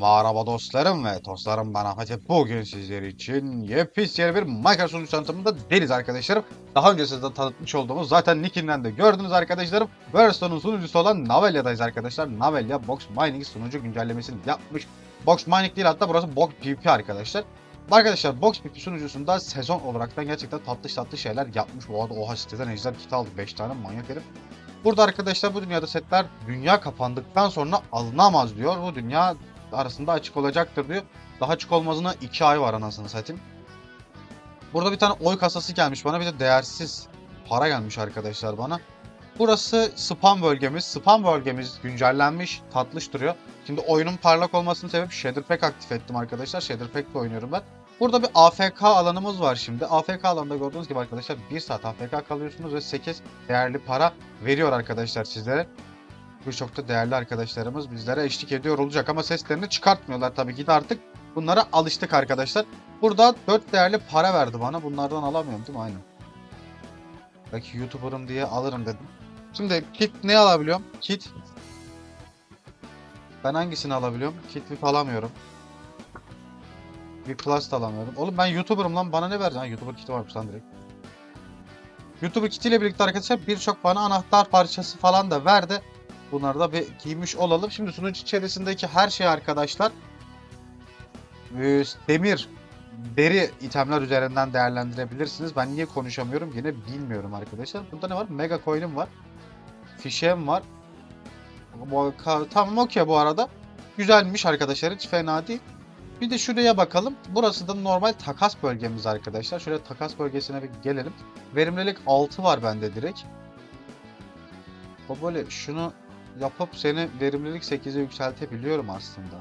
Merhaba dostlarım ve dostlarım ben Ahmet. Bugün sizler için yepyeni bir Minecraft sunucu tanıtımında deniz arkadaşlarım. Daha önce size tanıtmış olduğumuz zaten nickinden de gördünüz arkadaşlarım. Verstone'un sunucusu olan Navelia'dayız arkadaşlar. Navelia Box Mining sunucu güncellemesini yapmış. Box Mining değil hatta burası Box PvP arkadaşlar. Arkadaşlar Box PvP sunucusunda sezon olaraktan gerçekten tatlı tatlı şeyler yapmış. Bu arada oha siteden ejder kiti aldık 5 tane manyak herif. Burada arkadaşlar bu dünyada setler dünya kapandıktan sonra alınamaz diyor. Bu dünya arasında açık olacaktır diyor. Daha açık olmasına 2 ay var anasını satayım. Burada bir tane oy kasası gelmiş bana bir de değersiz para gelmiş arkadaşlar bana. Burası spam bölgemiz. Spam bölgemiz güncellenmiş, tatlış duruyor. Şimdi oyunun parlak olmasının sebebi Shader Pack aktif ettim arkadaşlar. Shader Pack'le oynuyorum ben. Burada bir AFK alanımız var şimdi. AFK alanında gördüğünüz gibi arkadaşlar 1 saat AFK kalıyorsunuz ve 8 değerli para veriyor arkadaşlar sizlere. Birçok da değerli arkadaşlarımız bizlere eşlik ediyor olacak ama seslerini çıkartmıyorlar tabii ki de artık bunlara alıştık arkadaşlar. Burada 4 değerli para verdi bana. Bunlardan alamıyorum değil mi? Aynen. Belki YouTuber'ım diye alırım dedim. Şimdi kit ne alabiliyorum? Kit. Ben hangisini alabiliyorum? Kit VIP alamıyorum. VIP Plus da alamıyorum. Oğlum ben YouTuber'ım lan bana ne? Ha YouTuber kiti varmış lan direkt. YouTuber kitiyle birlikte arkadaşlar birçok bana anahtar parçası falan da verdi. Bunları da bir giymiş olalım. Şimdi sunucu içerisindeki her şey arkadaşlar e, demir, deri itemler üzerinden değerlendirebilirsiniz. Ben niye konuşamıyorum yine bilmiyorum arkadaşlar. Burada ne var? Mega coin'im var. Fişem var. Tamam okey bu arada. Güzelmiş arkadaşlar hiç fena değil. Bir de şuraya bakalım. Burası da normal takas bölgemiz arkadaşlar. Şöyle takas bölgesine bir gelelim. Verimlilik 6 var bende direkt. Böyle şunu yapıp seni verimlilik 8'e yükseltebiliyorum aslında.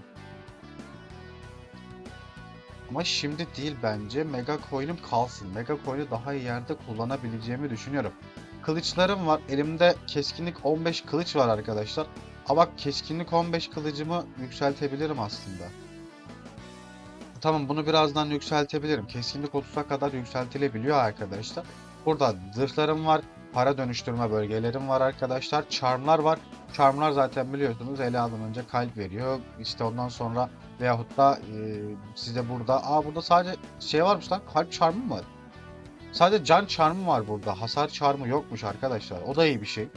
Ama şimdi değil bence. Mega coin'im kalsın. Mega coin'i daha iyi yerde kullanabileceğimi düşünüyorum. Kılıçlarım var. Elimde keskinlik 15 kılıç var arkadaşlar. Ama bak keskinlik 15 kılıcımı yükseltebilirim aslında. Tamam bunu birazdan yükseltebilirim. Keskinlik 30'a kadar yükseltilebiliyor arkadaşlar. Burada zırhlarım var. Para dönüştürme bölgelerim var arkadaşlar. Charmlar var. Charmlar zaten biliyorsunuz ele alınınca kalp veriyor. İşte ondan sonra veyahut da e, size burada aa burada sadece şey varmış lan kalp charmı mı var? Sadece can charmı var burada. Hasar charmı yokmuş arkadaşlar. O da iyi bir şey.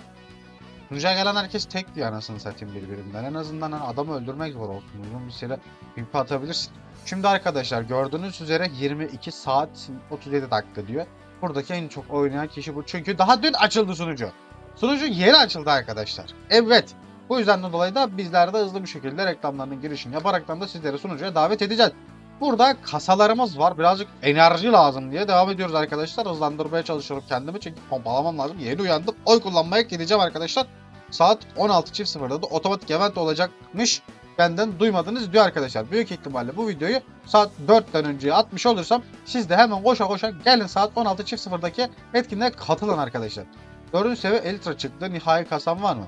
Sunucuya gelen herkes tek diyor anasını satayım birbirinden. En azından hani adamı öldürmek zor olsun. Uzun bir süre pipi atabilirsin. Şimdi arkadaşlar gördüğünüz üzere 22 saat 37 dakika diyor. Buradaki en çok oynayan kişi bu. Çünkü daha dün açıldı sunucu. Sunucu yeni açıldı arkadaşlar. Evet. Bu yüzden de dolayı da bizler de hızlı bir şekilde reklamlarının girişini yaparaktan da sizleri sunucuya davet edeceğiz. Burada kasalarımız var. Birazcık enerji lazım diye devam ediyoruz arkadaşlar. Hızlandırmaya çalışıyorum kendimi çünkü pompalamam lazım. Yeni uyandım. Oy kullanmaya gideceğim arkadaşlar. Saat 16.00'da da otomatik event olacakmış. Benden duymadınız diyor arkadaşlar. Büyük ihtimalle bu videoyu saat 4'ten önce atmış olursam siz de hemen koşa koşa gelin saat 16.00'daki etkinliğe katılın arkadaşlar. 4. seviye Elitra çıktı. Nihai kasan var mı?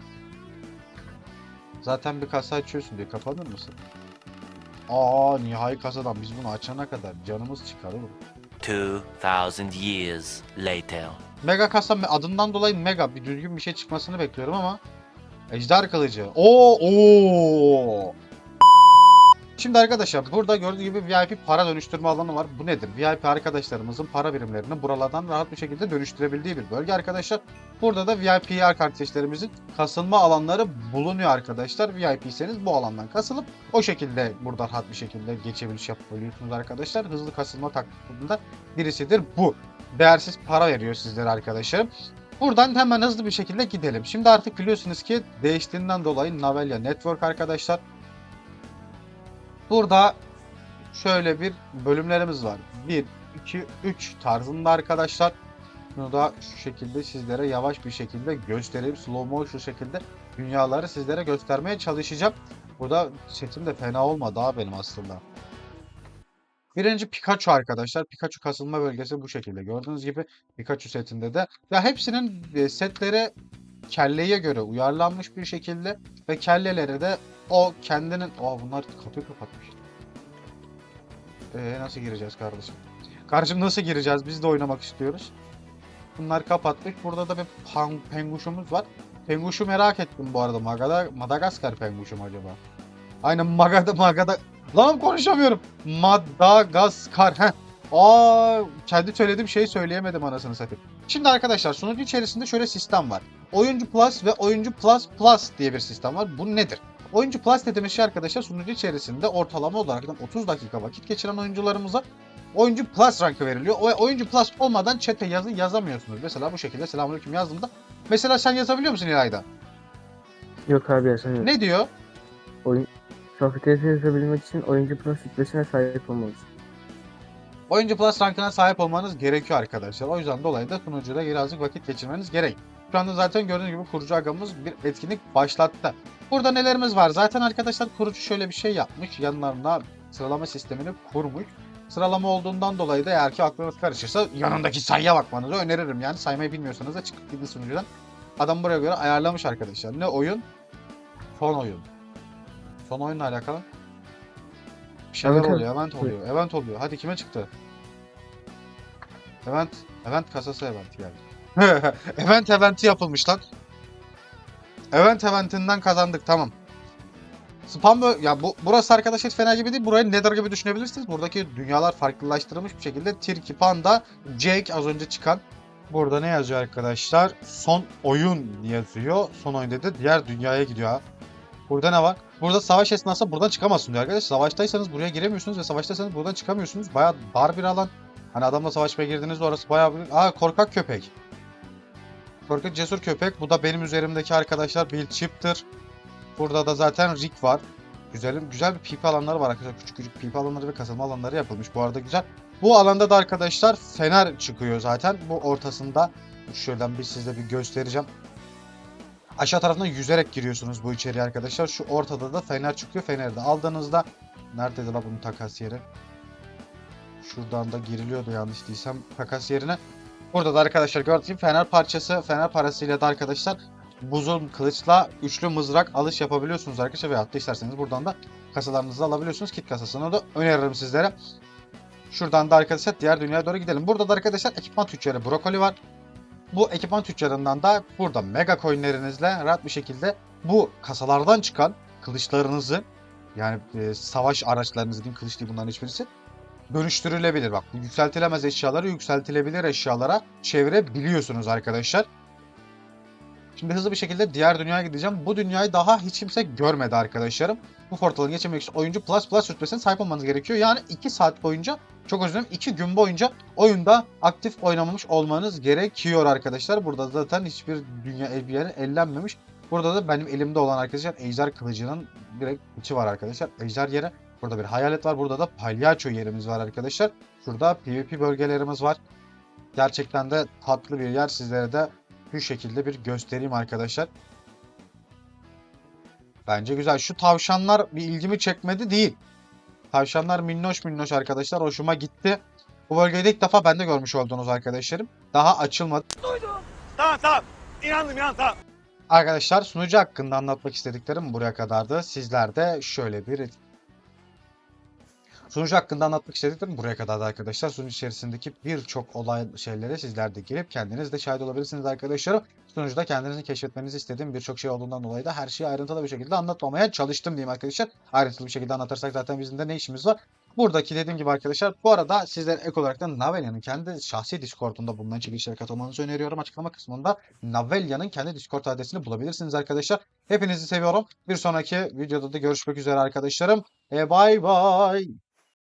Zaten bir kasa açıyorsun diye kapanır mısın? Aa nihai kasadan biz bunu açana kadar canımız çıkar oğlum. 2,000 years later. Mega kasa adından dolayı mega bir düzgün bir şey çıkmasını bekliyorum ama Ejder kılıcı. Oo oo. Şimdi arkadaşlar burada gördüğünüz gibi VIP para dönüştürme alanı var. Bu nedir? VIP arkadaşlarımızın para birimlerini buralardan rahat bir şekilde dönüştürebildiği bir bölge arkadaşlar. Burada da VIP kardeşlerimizin kasılma alanları bulunuyor arkadaşlar. VIP'seniz bu alandan kasılıp o şekilde burada rahat bir şekilde geçebiliş yapabiliyorsunuz arkadaşlar. Hızlı kasılma taktiklerinden birisidir bu. Değersiz para veriyor sizlere arkadaşlarım. Buradan hemen hızlı bir şekilde gidelim. Şimdi artık biliyorsunuz ki değiştiğinden dolayı Navelia Network arkadaşlar. Burada şöyle bir bölümlerimiz var. 1, 2, 3 tarzında arkadaşlar. Bunu da şu şekilde sizlere yavaş bir şekilde göstereyim. Slow mo şu şekilde dünyaları sizlere göstermeye çalışacağım. Burada setim de fena olmadı ha benim aslında. Birinci Pikachu arkadaşlar. Pikachu kasılma bölgesi bu şekilde. Gördüğünüz gibi Pikachu setinde de. Ya hepsinin e, setleri kelleye göre uyarlanmış bir şekilde ve kelleleri de o kendinin... Aa bunlar kapıyı kapatmış. Ee, nasıl gireceğiz kardeşim? Kardeşim nasıl gireceğiz? Biz de oynamak istiyoruz. Bunlar kapatmış. Burada da bir pan- penguşumuz var. Penguşu merak ettim bu arada. Magada- Madagaskar penguşu mu acaba? Aynen Magada Magada. Lan konuşamıyorum. Madagaskar. Heh. Aa, kendi söylediğim şeyi söyleyemedim anasını satayım. Şimdi arkadaşlar sunucu içerisinde şöyle sistem var. Oyuncu Plus ve Oyuncu Plus Plus diye bir sistem var. Bu nedir? Oyuncu Plus dediğimiz şey arkadaşlar sunucu içerisinde ortalama olarak 30 dakika vakit geçiren oyuncularımıza Oyuncu Plus rankı veriliyor. O oyuncu Plus olmadan chat'e yazı yazamıyorsunuz. Mesela bu şekilde selamünaleyküm yazdığımda. Mesela sen yazabiliyor musun İlayda? Yok abi yazamıyorum. Ne diyor? Sohbete yazabilmek için oyuncu plus rütbesine sahip olmalısın. Oyuncu Plus rankına sahip olmanız gerekiyor arkadaşlar. O yüzden dolayı da sunucuda birazcık vakit geçirmeniz gerek. Şu anda zaten gördüğünüz gibi kurucu agamız bir etkinlik başlattı. Burada nelerimiz var? Zaten arkadaşlar kurucu şöyle bir şey yapmış. Yanlarına sıralama sistemini kurmuş. Sıralama olduğundan dolayı da eğer ki aklınız karışırsa yanındaki sayıya bakmanızı öneririm. Yani saymayı bilmiyorsanız da çıkıp gidin sunucudan. Adam buraya göre ayarlamış arkadaşlar. Ne oyun? Son oyun. Son oyunla alakalı. Şeyler evet. oluyor, event oluyor, event oluyor. Hadi kime çıktı? Event, event kasası event geldi. event eventi yapılmış lan. Event eventinden kazandık tamam. Spam bö- ya bu burası arkadaşlar fena gibi değil. Burayı Nether gibi düşünebilirsiniz. Buradaki dünyalar farklılaştırılmış bir şekilde Tirki Panda, Jake az önce çıkan Burada ne yazıyor arkadaşlar? Son oyun yazıyor. Son oyun dedi. Diğer dünyaya gidiyor ha. Burada ne var? Burada savaş esnasında buradan çıkamazsın diyor arkadaşlar. Savaştaysanız buraya giremiyorsunuz ve savaştaysanız buradan çıkamıyorsunuz. Bayağı dar bir alan. Hani adamla savaşmaya girdiğinizde orası bayağı bir... Aa korkak köpek. Korkak cesur köpek. Bu da benim üzerimdeki arkadaşlar Bill Chip'tir. Burada da zaten Rick var. Güzel, güzel bir pipi alanları var arkadaşlar. Küçük küçük pipi alanları ve kasılma alanları yapılmış. Bu arada güzel. Bu alanda da arkadaşlar fener çıkıyor zaten. Bu ortasında şuradan bir size bir göstereceğim. Aşağı tarafından yüzerek giriyorsunuz bu içeriye arkadaşlar. Şu ortada da fener çıkıyor. Feneri de aldığınızda neredeydi la bunun takas yeri? Şuradan da giriliyordu yanlış değilsem takas yerine. Burada da arkadaşlar gördüğünüz gibi fener parçası, fener parasıyla da arkadaşlar buzun kılıçla üçlü mızrak alış yapabiliyorsunuz arkadaşlar. Veyahut da isterseniz buradan da kasalarınızı alabiliyorsunuz. Kit kasasını da öneririm sizlere. Şuradan da arkadaşlar diğer dünyaya doğru gidelim. Burada da arkadaşlar ekipman tüccarı brokoli var. Bu ekipman tüccarından da burada mega coinlerinizle rahat bir şekilde bu kasalardan çıkan kılıçlarınızı yani e, savaş araçlarınızı diyeyim kılıç değil bunların hiçbirisi dönüştürülebilir. Bak bu yükseltilemez eşyaları yükseltilebilir eşyalara çevirebiliyorsunuz arkadaşlar. Şimdi hızlı bir şekilde diğer dünyaya gideceğim. Bu dünyayı daha hiç kimse görmedi arkadaşlarım. Bu portalı geçemek için oyuncu plus plus rütbesine sahip olmanız gerekiyor. Yani 2 saat boyunca çok özür dilerim 2 gün boyunca oyunda aktif oynamamış olmanız gerekiyor arkadaşlar. Burada zaten hiçbir dünya bir yeri ellenmemiş. Burada da benim elimde olan arkadaşlar ejder kılıcının direkt içi var arkadaşlar. Ejder yeri. Burada bir hayalet var. Burada da palyaço yerimiz var arkadaşlar. Şurada PvP bölgelerimiz var. Gerçekten de tatlı bir yer. Sizlere de bu şekilde bir göstereyim arkadaşlar. Bence güzel. Şu tavşanlar bir ilgimi çekmedi değil. Tavşanlar minnoş minnoş arkadaşlar. Hoşuma gitti. Bu bölgede ilk defa ben de görmüş olduğunuz arkadaşlarım. Daha açılmadı. Tamam tamam. İnandım inan tamam. Arkadaşlar sunucu hakkında anlatmak istediklerim buraya kadardı. Sizler de şöyle bir Sunucu hakkında anlatmak istediklerim buraya kadardı arkadaşlar. Sunucu içerisindeki birçok olay şeylere sizler de gelip kendiniz de şahit olabilirsiniz arkadaşlarım. Sunucuda kendinizi keşfetmenizi istediğim birçok şey olduğundan dolayı da her şeyi ayrıntılı bir şekilde anlatmamaya çalıştım diyeyim arkadaşlar. Ayrıntılı bir şekilde anlatırsak zaten bizim de ne işimiz var. Buradaki dediğim gibi arkadaşlar bu arada sizlere ek olarak da Navelya'nın kendi şahsi Discord'unda bulunan çekilişlere katılmanızı öneriyorum. Açıklama kısmında Navelya'nın kendi Discord adresini bulabilirsiniz arkadaşlar. Hepinizi seviyorum. Bir sonraki videoda da görüşmek üzere arkadaşlarım. E bye bye.